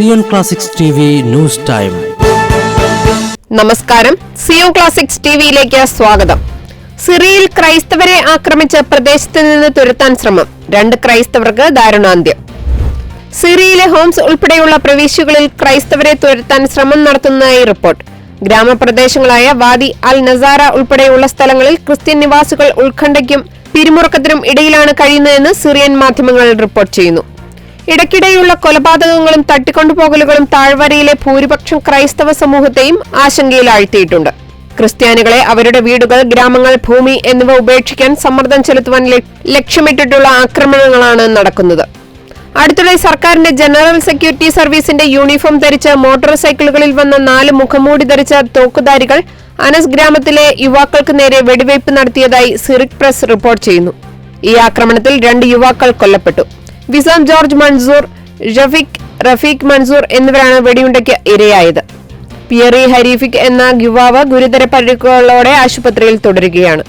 Zion classics news time. നമസ്കാരം. Zion classics ടിവിയിലേക്ക് സ്വാഗതം. സിറിയയിൽ ക്രൈസ്തവരെ ആക്രമിച്ച പ്രദേശത്ത് നിന്ന് തുരത്താൻ ശ്രമം. രണ്ട് ക്രൈസ്തവർക്ക് ദാരുണാന്ത്യം. സിറിയയിലെ ഹോംസ് ഉൾപ്പെടെയുള്ള പ്രവിശ്യകളിൽ ക്രൈസ്തവരെ തുരത്താൻ ശ്രമം നടത്തുന്നതായി റിപ്പോർട്ട്. ഗ്രാമപ്രദേശങ്ങളായ വാദി അൽ നസാറ ഉൾപ്പെടെയുള്ള സ്ഥലങ്ങളിൽ ക്രിസ്ത്യൻ നിവാസികൾ ഉത്കണ്ഠയ്ക്കും പിരിമുറുക്കത്തിനും ഇടയിലാണ് കഴിയുന്നതെന്ന് സിറിയൻ മാധ്യമങ്ങൾ റിപ്പോർട്ട് ചെയ്യുന്നു. ഇടയ്ക്കിടെയുള്ള കൊലപാതകങ്ങളും തട്ടിക്കൊണ്ടുപോകലുകളും താഴ്വരയിലെ ഭൂരിപക്ഷം ക്രൈസ്തവ സമൂഹത്തെയും ആശങ്കയിലാഴ്ത്തിയിട്ടുണ്ട്. ക്രിസ്ത്യാനികളെ അവരുടെ വീടുകൾ ഗ്രാമങ്ങൾ ഭൂമി എന്നിവ ഉപേക്ഷിക്കാൻ സമ്മർദ്ദം ചെലുത്തുവാൻ ലക്ഷ്യമിട്ടിട്ടുള്ള ആക്രമണങ്ങളാണ് നടക്കുന്നത്. അടുത്തിടെ സർക്കാരിന്റെ ജനറൽ സെക്യൂരിറ്റി സർവീസിന്റെ യൂണിഫോം ധരിച്ച് മോട്ടോർ സൈക്കിളുകളിൽ വന്ന നാല് മുഖംമൂടി ധരിച്ച തോക്കുധാരികൾ അനസ് ഗ്രാമത്തിലെ യുവാക്കൾക്ക് നേരെ വെടിവയ്പ് നടത്തിയതായി സിറിക് പ്രസ് റിപ്പോർട്ട് ചെയ്യുന്നു. ഈ ആക്രമണത്തിൽ രണ്ട് യുവാക്കൾ കൊല്ലപ്പെട്ടു. Wissam George Mansour Rafiq Rafiq Mansour എന്നിവരാണ് വെടിയുണ്ടയ്ക്ക് ഇരയായത്. പിയറി ഹരീഫിക് എന്ന യുവാവ് ഗുരുതര പരിക്കുകളോടെ ആശുപത്രിയിൽ തുടരുകയാണ്.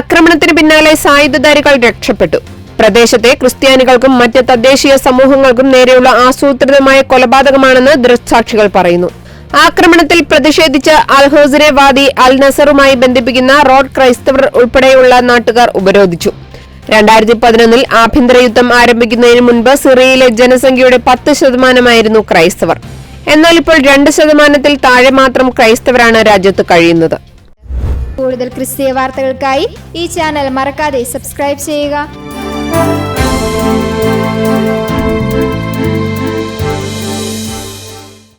ആക്രമണത്തിന് പിന്നാലെ സായുധധാരികൾ രക്ഷപ്പെട്ടു. പ്രദേശത്തെ ക്രിസ്ത്യാനികൾക്കും മറ്റ് തദ്ദേശീയ സമൂഹങ്ങൾക്കും നേരെയുള്ള ആസൂത്രിതമായ കൊലപാതകമാണെന്ന് ദൃക്സാക്ഷികൾ പറയുന്നു. ആക്രമണത്തിൽ പ്രതിഷേധിച്ച് അൽഹോസിനെ വാദി അൽ നസറുമായി ബന്ധിപ്പിക്കുന്ന റോഡ് ക്രൈസ്തവർ ഉൾപ്പെടെയുള്ള നാട്ടുകാർ ഉപരോധിച്ചു. രണ്ടായിരത്തി പതിനൊന്നിൽ ആഭ്യന്തര യുദ്ധം ആരംഭിക്കുന്നതിന് മുൻപ് സിറിയയിലെ ജനസംഖ്യയുടെ പത്ത് ശതമാനമായിരുന്നു ക്രൈസ്തവർ. എന്നാൽ ഇപ്പോൾ രണ്ട് ശതമാനത്തിൽ താഴെ മാത്രം ക്രൈസ്തവരാണ് രാജ്യത്ത് കഴിയുന്നത്. കൂടുതൽ ക്രിസ്തീയ വാർത്തകൾക്കായി ഈ ചാനൽ മറക്കാതെ സബ്സ്ക്രൈബ് ചെയ്യുക.